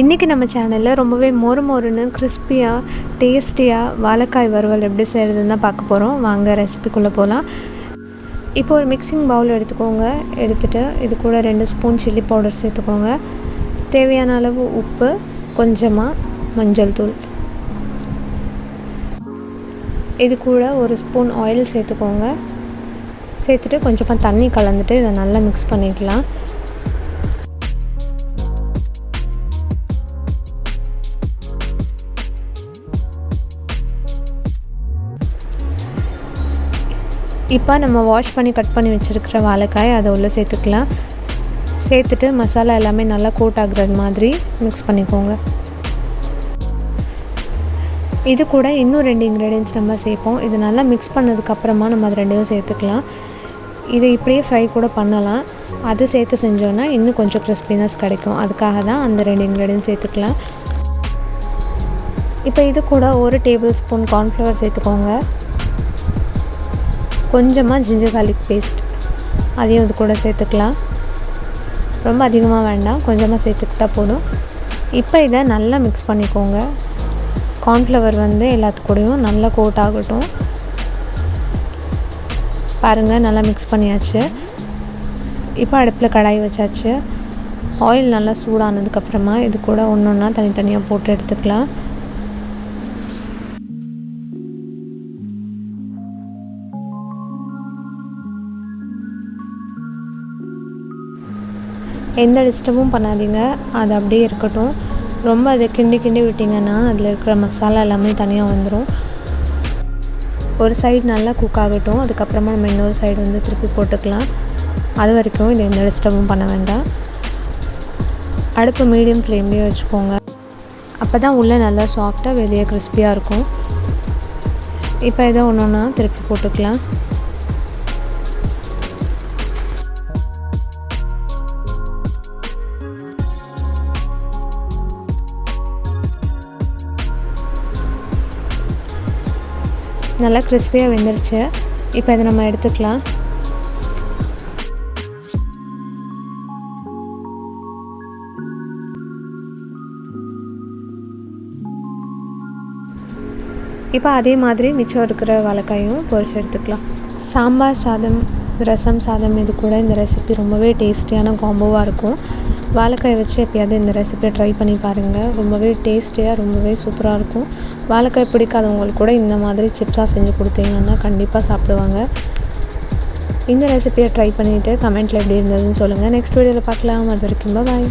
இன்றைக்கி நம்ம சேனலில் ரொம்பவே மொறு மொறுன்னு கிறிஸ்பியாக டேஸ்டியாக வாழைக்காய் வறுவல் எப்படி செய்கிறதுன்னு தான் பார்க்க போகிறோம் வாங்க ரெசிபிக்குள்ளே போகலாம் இப்போ ஒரு மிக்சிங் பவுல் எடுத்துக்கோங்க. எடுத்துகிட்டு இது கூட ரெண்டு ஸ்பூன் சில்லி பவுடர் சேர்த்துக்கோங்க. தேவையான அளவு உப்பு கொஞ்சமாக மஞ்சள் தூள். இது கூட ஒரு ஸ்பூன் ஆயில் சேர்த்துக்கோங்க. சேர்த்துட்டு கொஞ்சமாக தண்ணி கலந்துட்டு இதை நல்லா மிக்ஸ் பண்ணிக்கலாம். இப்போ நம்ம வாஷ் பண்ணி கட் பண்ணி வச்சுருக்கிற வாழைக்காய் அதை உள்ளே சேர்த்துக்கலாம். சேர்த்துட்டு மசாலா எல்லாமே நல்லா கோட் ஆகுறது மாதிரி மிக்ஸ் பண்ணிக்கோங்க. இது கூட இன்னும் ரெண்டு இன்க்ரீடியன்ஸ் நம்ம சேர்ப்போம். இது நல்லா மிக்ஸ் பண்ணதுக்கப்புறமா நம்ம அது ரெண்டையும் சேர்த்துக்கலாம். இதை இப்படியே ஃப்ரை கூட பண்ணலாம். அது சேர்த்து செஞ்சோன்னா இன்னும் கொஞ்சம் கிறிஸ்பினஸ் கிடைக்கும். அதுக்காக தான் அந்த ரெண்டு இன்க்ரீடியன்ஸ் சேர்த்துக்கலாம். இப்போ இது கூட ஒரு டேபிள் ஸ்பூன் கார்ன்ஃப்ளவர் சேர்த்துக்கோங்க. கொஞ்சமாக ஜிஞ்சர் கார்லிக் பேஸ்ட் அதையும் இது கூட சேர்த்துக்கலாம். ரொம்ப அதிகமாக வேண்டாம் கொஞ்சமாக சேர்த்துக்கிட்டால் போதும். இப்போ இதை நல்லா மிக்ஸ் பண்ணிக்கோங்க. கார்ன்ஃப்ளவர் வந்து எல்லாத்து கூடயும் நல்லா கோட் ஆகட்டும். பாருங்கள் நல்லா மிக்ஸ் பண்ணியாச்சு. இப்போ அடுப்பில் கடாய் வச்சாச்சு. ஆயில் நல்லா சூடானதுக்கப்புறமா இது கூட ஒன்று ஒன்றா தனித்தனியாக போட்டு எடுத்துக்கலாம். எந்த டிஸ்டர்பும் பண்ணாதீங்க. அது அப்படியே இருக்கட்டும். ரொம்ப அதை கிண்டி கிண்டி விட்டிங்கன்னா அதில் இருக்கிற மசாலா எல்லாமே தனியாக வந்துடும் ஒரு சைடு நல்லா குக் ஆகட்டும். அதுக்கப்புறமா நம்ம இன்னொரு சைடு வந்து திருப்பி போட்டுக்கலாம். அது வரைக்கும் இது எந்த டிஸ்டர்பும் பண்ண வேண்டாம். அடுப்பு மீடியம் ஃப்ளேம்லேயே வச்சுக்கோங்க. அப்போ தான் உள்ளே நல்லா சாஃப்டாக வெளியே கிறிஸ்பியாக இருக்கும். இப்போ இதை ஒன்று ஒன்றா திருப்பி போட்டுக்கலாம். நல்லா கிறிஸ்பியாக வெந்துருச்சு. இப்போ இதை நம்ம எடுத்துக்கலாம். இப்போ அதே மாதிரி மிச்சம் இருக்கிற வாழைக்காயும் பொரிச்சு எடுத்துக்கலாம். சாம்பார் சாதம் ரசம் சாதம் இது கூட இந்த ரெசிபி ரொம்பவே டேஸ்டியான காம்போவாக இருக்கும். வாழைக்காய் வச்சு எப்பயாவது இந்த ரெசிபியை ட்ரை பண்ணி பாருங்கள் ரொம்பவே டேஸ்டியாக ரொம்பவே சூப்பராக இருக்கும். வாழைக்காய் பிடிக்காதவங்களுக்கு கூட இந்த மாதிரி சிப்ஸாக செஞ்சு கொடுத்தீங்கன்னா கண்டிப்பாக சாப்பிடுவாங்க. இந்த ரெசிபியை ட்ரை பண்ணிவிட்டு கமெண்ட்டில் எப்படி இருந்ததுன்னு சொல்லுங்கள் நெக்ஸ்ட் வீடியோவில் பார்க்கலாம். அது வரைக்கும் பாய்